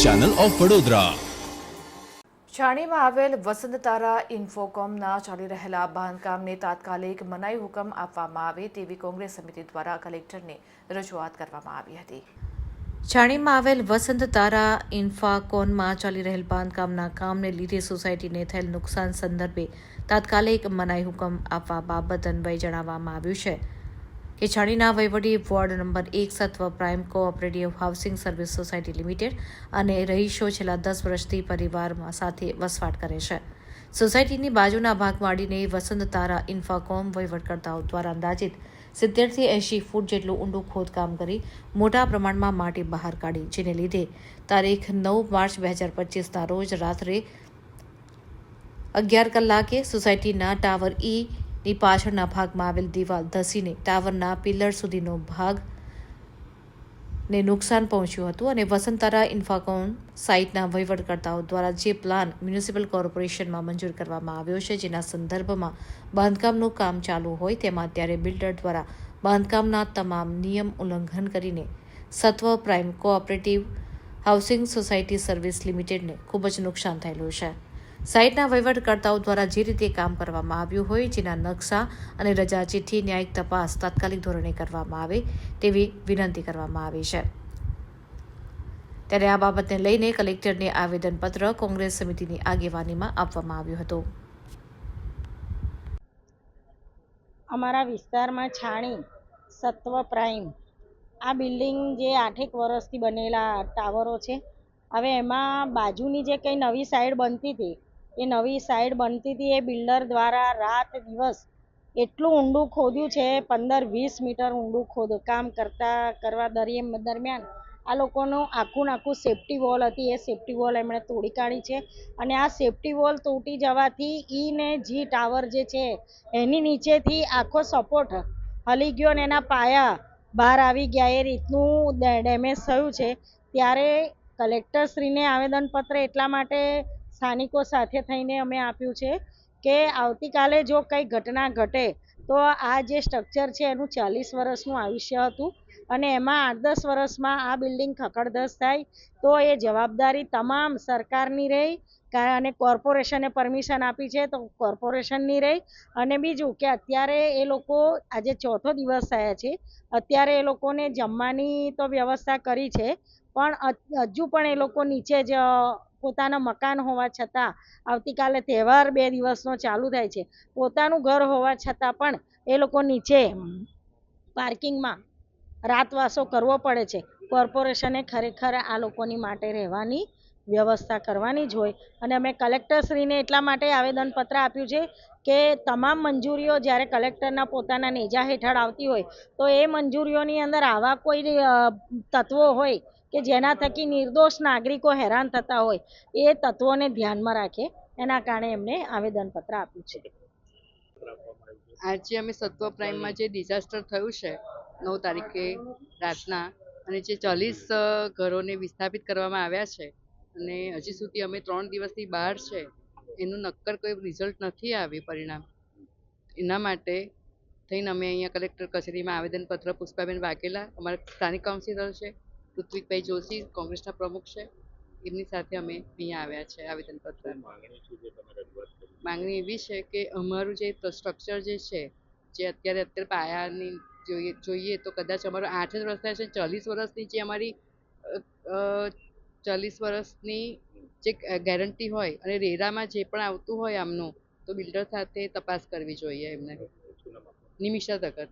Channel of Vadodara છાણીમાં આવેલ વસંતતારા ઇન્ફોકોમના ચાલી રહેલા બાંધકામને તાત્કાલિક મનાઈ હુકમ આપવામાં આવે તેવી કોંગ્રેસ સમિતિ દ્વારા કલેક્ટરને રજૂઆત કરવામાં આવી હતી. છાણીમાં આવેલ વસંત તારા ઇન્ફાકોનમાં ચાલી રહેલ બાંધકામના કામને લીધે સોસાયટીને થયેલ નુકસાન સંદર્ભે તાત્કાલિક મનાઈ હુકમ આપવા બાબત અન્વયે જણાવવામાં આવ્યું છે. કે છાણીના વહીવટી વોર્ડ નંબર એક Satva prime cooperative housing service society limited અને રહીશો છેલ્લા દસ વર્ષથી પરિવારમાં સાથે વસવાટ કરે છે. સોસાયટીની બાજુના ભાગ માંડીને વસંત તારા ઇન્ફાકોમ વહીવટકર્તાઓ દ્વારા અંદાજિત સિત્તેરથી એંશી ફૂટ જેટલું ઊંડું ખોદકામ કરી મોટા પ્રમાણમાં માટી બહાર કાઢી, જેને લીધે તારીખ નવ માર્ચ બે હજાર પચીસના રોજ રાત્રે અગિયાર કલાકે સોસાયટીના ટાવર ઈ ની પાછળના ભાગમાં આવેલ દિવાલ ધસીને ટાવરના પિલર સુધીનો ભાગ ને નુકસાન પહોંચ્યું હતું અને વસંતારા ઇન્ફાકોન સાઇટના વહીવટકર્તાઓ દ્વારા જે પ્લાન મ્યુનિસિપલ કોર્પોરેશનમાં મંજૂર કરવામાં આવ્યો છે, જેના સંદર્ભમાં બાંધકામનું કામ ચાલુ હોય તેમાં અત્યારે બિલ્ડર દ્વારા બાંધકામના તમામ નિયમ ઉલ્લંઘન કરીને Satva prime cooperative housing society service લિમિટેડને ખૂબ જ નુકસાન થયેલું છે. સાઇટના વહીવટકર્તાઓ દ્વારા જે રીતે કામ કરવામાં આવ્યું હોય, જેના નકશા અને રજા ચિઠ્ઠી ન્યાયિક તપાસ તાત્કાલિક ધોરણે કરવામાં આવે તેવી વિનંતી કરવામાં આવી છે. ત્યારે આ બાબતને લઈને કલેક્ટરને આવેદનપત્ર કોંગ્રેસ સમિતિની આગેવાનીમાં આપવામાં આવ્યું હતું. અમારા વિસ્તારમાં છાણી, સત્વ પ્રાઇમ, આ બિલ્ડિંગ જે આઠેક વર્ષથી બનેલા ટાવરો છે. હવે એમાં બાજુની જે કંઈ નવી સાઈડ બનતી હતી એ નવી સાઈડ બનતી હતી એ બિલ્ડર દ્વારા રાત દિવસ એટલું ઊંડું ખોદ્યું છે, પંદર વીસ મીટર ઊંડું ખોદ કામ કરતા, કરવા દરમિયાન આ લોકોનું આખું નાખું સેફટી વોલ હતી. એ સેફટી વોલ એમણે તોડી કાઢી છે અને આ સેફટી વોલ તૂટી જવાથી ઈ ને જી ટાવર જે છે, એની નીચેથી આખો સપોર્ટ હલી ગયો ને એના પાયા બહાર આવી ગયા. એ રીતનું ડેમેજ થયું છે. ત્યારે કલેક્ટરશ્રીને આવેદનપત્ર એટલા માટે સ્થાનિકો સાથે થઈને અમે આપ્યું છે કે આવતીકાલે જો કંઈ ઘટના ઘટે, તો આ જે સ્ટ્રક્ચર છે એનું ચાલીસ વર્ષનું આયુષ્ય હતું અને એમાં આઠ દસ વર્ષમાં આ બિલ્ડિંગ ખખડધસ થાય, તો એ જવાબદારી તમામ સરકારની રહી અને કોર્પોરેશને પરમિશન આપી છે તો કોર્પોરેશનની રહી. અને બીજું કે અત્યારે એ લોકો આજે ચોથો દિવસ થયા છે, અત્યારે એ લોકોને જમવાની તો વ્યવસ્થા કરી છે, પણ હજુ પણ એ લોકો નીચે જ પોતાના મકાન હોવા છતાં આવતીકાલે તહેવાર બે દિવસનો ચાલુ થાય છે. પોતાનું ઘર હોવા છતાં પણ એ લોકો નીચે પાર્કિંગમાં રાતવાસો કરવો પડે છે. કોર્પોરેશને ખરેખર આ લોકોની માટે રહેવાની વ્યવસ્થા કરવાની જ હોય. અને અમે કલેક્ટરશ્રીને એટલા માટે આવેદનપત્ર આપ્યું છે કે તમામ મંજૂરીઓ જ્યારે કલેક્ટરના પોતાના નેજા હેઠળ આવતી હોય, તો એ મંજૂરીઓની અંદર આવા કોઈ તત્વો હોય કે જેના થકી નિર્દોષ નાગરિકો હેરાન થતા હોય, એ તત્વોને ધ્યાનમાં રાખે, એના કારણે એમને આવેદનપત્ર આપ્યું છે. આજે અમે સત્વ પ્રાઇમમાં જે ડિઝાસ્ટર થયું છે, નવ તારીખે રાતના, અને જે ચાલીસ ઘરોને વિસ્થાપિત કરવામાં આવ્યા છે, અને હજી સુધી અમે ત્રણ દિવસથી બહાર છે, એનું નક્કર કોઈ રિઝલ્ટ નથી આવ્યું પરિણામ. એના માટે થઈને અમે અહીંયા કલેક્ટર કચેરીમાં આવેદનપત્ર પુષ્પાબેન વાઘેલા, અમારા સ્થાનિક કાઉન્સિલર છે ઋત્વિકભાઈ જોશી કોંગ્રેસના પ્રમુખ છે. એમની સાથે અમે અહીંયા આવ્યા છે આવેદનપત્ર. માંગણી એવી છે કે અમારું જે સ્ટ્રક્ચર જે છે જે અત્યારે અત્યારે પાયાની જોઈએ જોઈએ તો કદાચ અમારો આઠ જ વર્ષ થયા છે ચાલીસ વર્ષની જે અમારી ચાલીસ વર્ષની જે ગેરંટી હોય અને રેરામાં જે પણ આવતું હોય આમનું તો બિલ્ડર સાથે તપાસ કરવી જોઈએ એમને. નિમિષા તકર